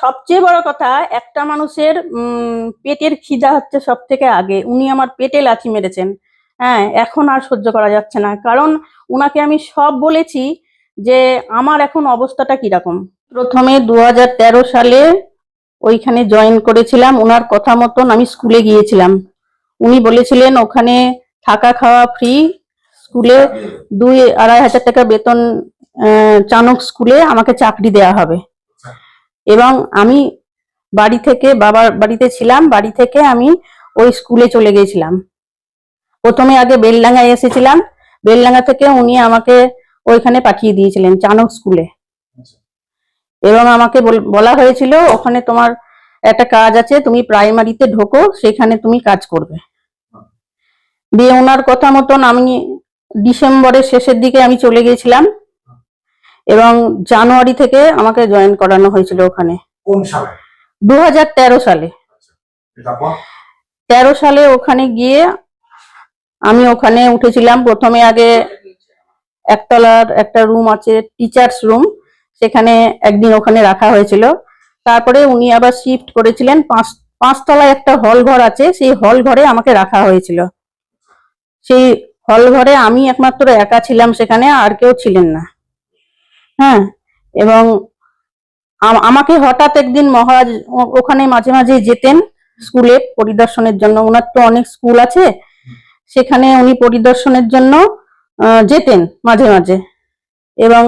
সবচেয়ে বড় কথা, একটা মানুষের পেটের খিদা হচ্ছে সব থেকে আগে। উনি আমার পেটে লাথি মেরেছেন। হ্যাঁ এখন আর সহ্য করা যাচ্ছে না। কারণ উনাকে আমি সব বলেছি যে, আমার এখন অবস্থাটা কীরকম? প্রথমে দু সালে ওইখানে জয়েন করেছিলাম। ওনার কথা মতন আমি স্কুলে গিয়েছিলাম। উনি বলেছিলেন, ওখানে থাকা খাওয়া ফ্রি। স্কুলে দুই আড়াই হাজার টাকা বেতন চানক স্কুলে আমাকে চাকরি দেওয়া হবে। এবং আমি বাড়ি থেকে বাবার বাড়িতে ছিলাম বাড়ি থেকে আমি ওই স্কুলে চলে গেছিলাম প্রথমে আগে বেলডাঙ্গায় এসেছিলাম। বেলডাঙ্গা থেকে উনি আমাকে ওইখানে পাঠিয়ে দিয়েছিলেন চানক স্কুলে। এবং আমাকে বল- বলা হয়েছিল ওখানে তোমার একটা কাজ আছে তুমি প্রাইমারিতে ঢোকো সেখানে তুমি কাজ করবে। দিয়ে ওনার কথা মতন আমি ডিসেম্বরের শেষের দিকে আমি চলে গিয়েছিলাম। এবং জানুয়ারি থেকে আমাকে জয়েন করানো হয়েছিল ওখানে। কোন সালে? দু হাজার তেরো সালে। তেরো সালে ওখানে গিয়ে আমি ওখানে উঠেছিলাম। প্রথমে আগে একতলার একটা রুম আছে টিচার্স রুম সেখানে একদিন ওখানে রাখা হয়েছিল। তারপরে উনি আবার শিফট করেছিলেন। পাঁচ পাঁচতলায় একটা হল ঘর আছে সেই হল ঘরে আমাকে রাখা হয়েছিল। সেই হল ঘরে আমি একমাত্র একা ছিলাম সেখানে আর কেউ ছিলেন না। হ্যাঁ এবং আমাকে হঠাৎ একদিন মহারাজ ওখানে মাঝে মাঝে যেতেন স্কুলে পরিদর্শনের জন্য। ওনার তো অনেক স্কুল আছে। সেখানে উনি পরিদর্শনের জন্য যেতেন মাঝে মাঝে। এবং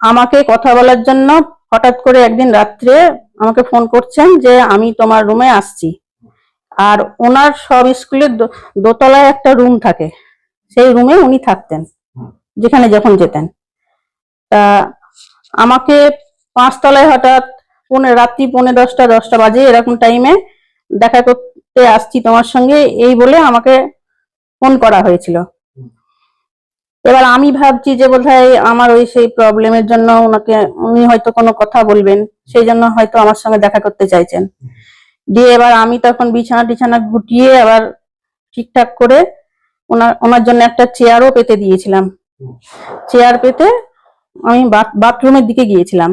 আমাকে কথা বলার জন্য হঠাৎ করে একদিন রাত্রে আমাকে ফোন করছেন যে, আমি তোমার রুমে আসছি। আর ওনার সব স্কুলের দোতলায় একটা রুম থাকে। সেই রুমে উনি থাকতেন, যেখানে যখন যেতেন। তা আমাকে পাঁচতলায় হঠাৎ পৌনে রাত্রি পৌনে দশটা দশটা বাজে এরকম টাইমে দেখা করতে আসছি তোমার সঙ্গে, এই বলে আমাকে ফোন করা হয়েছিল। এবার আমি ভাবছি যে বোধহয় আমার ওই সেই প্রবলেমের জন্য ওনাকে, উনি হয়তো কোনো কথা বলবেন, সেই জন্য হয়তো আমার সঙ্গে দেখা করতে চাইছেন। দিয়ে এবার আমি তখন বিছানা টিছানা ঘুটিয়ে আবার ঠিকঠাক করে ওনার ওনার জন্য একটা চেয়ারও পেতে দিয়েছিলাম। চেয়ার পেতে আমি বাথরুমের দিকে গিয়েছিলাম।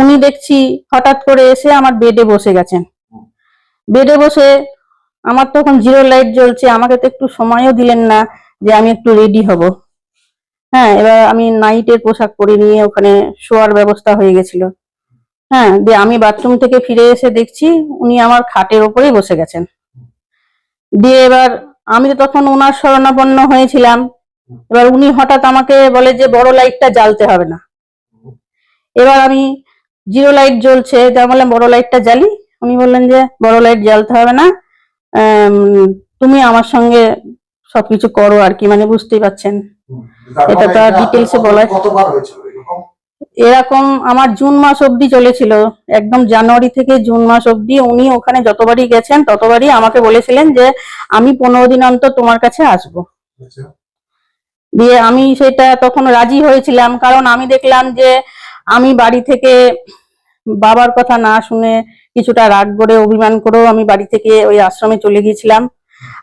উনি দেখছি হঠাৎ করে এসে আমার বেডে বসে গেছেন। বেডে বসে আমার তখন জিরো লাইট জ্বলছে, আমাকে তো একটু সময়ও দিলেন না যে আমি একটু রেডি হব। হ্যাঁ এবার আমি নাইটের পোশাক পরে নিয়ে ওখানে শোয়ার ব্যবস্থা হয়ে গেছিল। হ্যাঁ দিয়ে আমি বাথরুম থেকে ফিরে এসে দেখছি উনি আমার খাটের ওপরেই বসে গেছেন। দিয়ে এবার আমি তো তখন ওনার শরণাপন্ন হয়েছিলাম। এবার উনি হঠাৎ আমাকে বলে যে বড় লাইটটা জ্বালতে হবে না। এবার আমি জিরো লাইট জ্বলছে যা বললাম বড় লাইটটা জ্বালি। উনি বললেন যে বড় লাইট জ্বালতে হবে না। তুমি আমার সঙ্গে সবকিছু করো আর কি মানে বুঝতেই পারছেন। এটা তো আর এটা এ বলা- এরকম? এরকম আমার জুন মাস অবধি চলেছিল। একদম জানুয়ারি থেকে জুন মাস অবধি উনি ওখানে যতবারই গেছেন ততবারই আমাকে বলেছিলেন যে আমি পনেরো দিন অন্তর তোমার কাছে আসব। আচ্ছা। দিয়ে আমি সেটা তখন রাজি হয়েছিলাম। কারণ আমি দেখলাম যে আমি বাড়ি থেকে বাবার কথা না শুনে কিছুটা রাগ করে অভিমান করেও আমি বাড়ি থেকে ওই আশ্রমে চলে গিয়েছিলাম।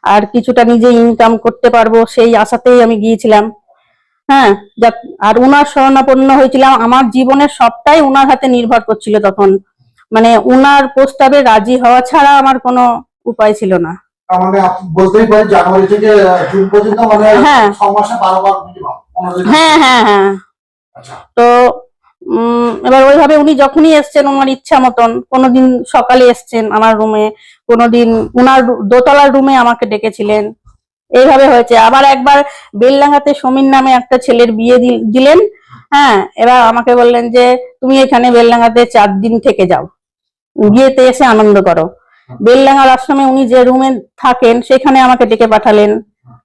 আর কিছুটা নিজে ইনকাম করতে পারব সেই আশাতেই আমি গিয়েছিলাম। হ্যাঁ আর উনার শরণাপন্ন হয়েছিলাম। আমার জীবনের সবটাই উনার হাতে নির্ভর করছিল তখন। মানে উনার প্রস্তাবে রাজি হওয়া ছাড়া আমার কোনো উপায় ছিল না। মানে আপনি বলতেই পারেন জানুয়ারি থেকে জুন পর্যন্ত মানে হ্যাঁ। ছ মাসে বারো বার মিনিমাম পনেরো দিন। হ্যাঁ হ্যাঁ হ্যাঁ। আচ্ছা। তো এবার ওইভাবে উনি যখনই এসছেন ওনার ইচ্ছা মতন কোনোদিন সকালে এসছেন আমার রুমে কোনোদিন ওনার দোতলার রুমে আমাকে ডেকেছিলেন। এইভাবে হয়েছে। আবার একবার বেলডাঙ্গাতে সমীর নামে একটা ছেলের বিয়ে দিল- দিলেন। হ্যাঁ এবার আমাকে বললেন যে তুমি এখানে বেলডাঙ্গাতে চার দিন থেকে যাও। বিয়েতে এসে আনন্দ করো। বেলডাঙ্গার আশ্রমে উনি যে রুমে থাকেন সেখানে আমাকে ডেকে পাঠালেন।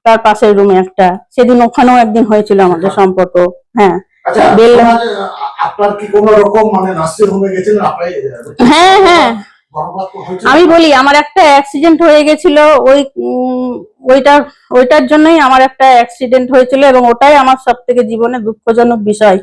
তার পাশের রুমে একটা। সেদিন ওখানেও একদিন হয়েছিল আমাদের সম্পর্ক। হ্যাঁ। আচ্ছা মানে হ্যাঁ হ্যাঁ। আমি বলি আমার একটা অ্যাক্সিডেন্ট হয়ে গেছিল। ওই উম, ওইটা ওইটার জন্যই আমার একটা অ্যাক্সিডেন্ট হয়েছিল এবং ওটাই আমার সব থেকে জীবনে দুঃখজনক বিষয়।